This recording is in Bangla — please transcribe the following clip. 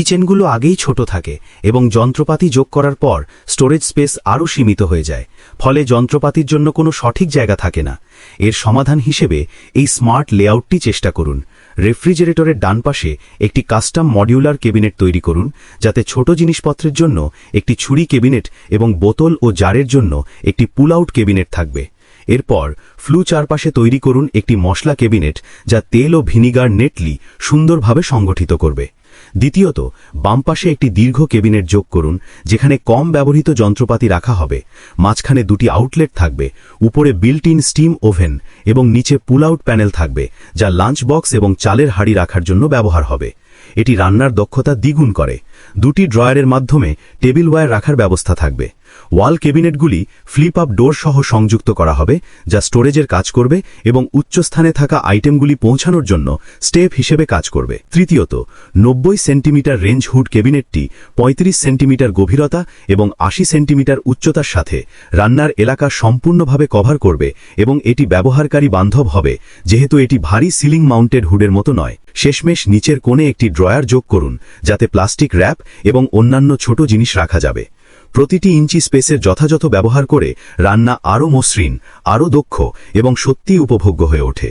কিচেনগুলো আগেই ছোট থাকে এবং যন্ত্রপাতি যোগ করার পর স্টোরেজ স্পেস আরও সীমিত হয়ে যায়, ফলে যন্ত্রপাতির জন্য কোনো সঠিক জায়গা থাকে না। এর সমাধান হিসেবে এই স্মার্ট লেআউটটি চেষ্টা করুন। রেফ্রিজারেটরের ডান পাশে একটি কাস্টম মডিউলার কেবিনেট তৈরি করুন, যাতে ছোট জিনিসপত্রের জন্য একটি ছুরি কেবিনেট এবং বোতল ও জারের জন্য একটি পুল আউট কেবিনেট থাকবে। এরপর ফ্লু চারপাশে তৈরি করুন একটি মশলা কেবিনেট যা তেল ও ভিনিগার নেটলি সুন্দরভাবে সংগঠিত করবে। দ্বিতীয়ত বামপাশে একটি দীর্ঘ কেবিনেট যোগ করুন, যেখানে কম ব্যবহৃত যন্ত্রপাতি রাখা হবে। মাঝখানে দুটি আউটলেট থাকবে, উপরে বিল্ট ইন স্টিম ওভেন এবং নিচে পুল আউট প্যানেল থাকবে, যা লাঞ্চ বক্স এবং চালের হাড়ি রাখার জন্য ব্যবহার হবে। এটি রান্নার দক্ষতা দ্বিগুণ করে। দুটি ড্রয়ারের মাধ্যমে টেবিল ওয়্যার রাখার ব্যবস্থা থাকবে। ওয়াল কেবিনেটগুলি ফ্লিপ আপ ডোর সহ সংযুক্ত করা হবে, যা স্টোরেজের কাজ করবে এবং উচ্চস্থানে থাকা আইটেমগুলি পৌঁছানোর জন্য স্টেপ হিসেবে কাজ করবে। তৃতীয়ত, নব্বই সেন্টিমিটার রেঞ্জ হুড কেবিনেটটি ৩৫ সেন্টিমিটার গভীরতা এবং আশি সেন্টিমিটার উচ্চতার সাথে রান্নার এলাকা সম্পূর্ণভাবে কভার করবে এবং এটি ব্যবহারকারী বান্ধব হবে, যেহেতু এটি ভারী সিলিং মাউন্টেড হুডের মতো নয়। শেষমেশ নিচের কোণে একটি ড্রয়ার যোগ করুন, যাতে প্লাস্টিক র্যাপ এবং অন্যান্য ছোট জিনিস রাখা যাবে। প্রতিটি ইঞ্চি স্পেসের যথাযথ ব্যবহার করে রান্না আরও মসৃণ, আরও দক্ষ এবং সত্যি উপভোগ্য হয়ে ওঠে।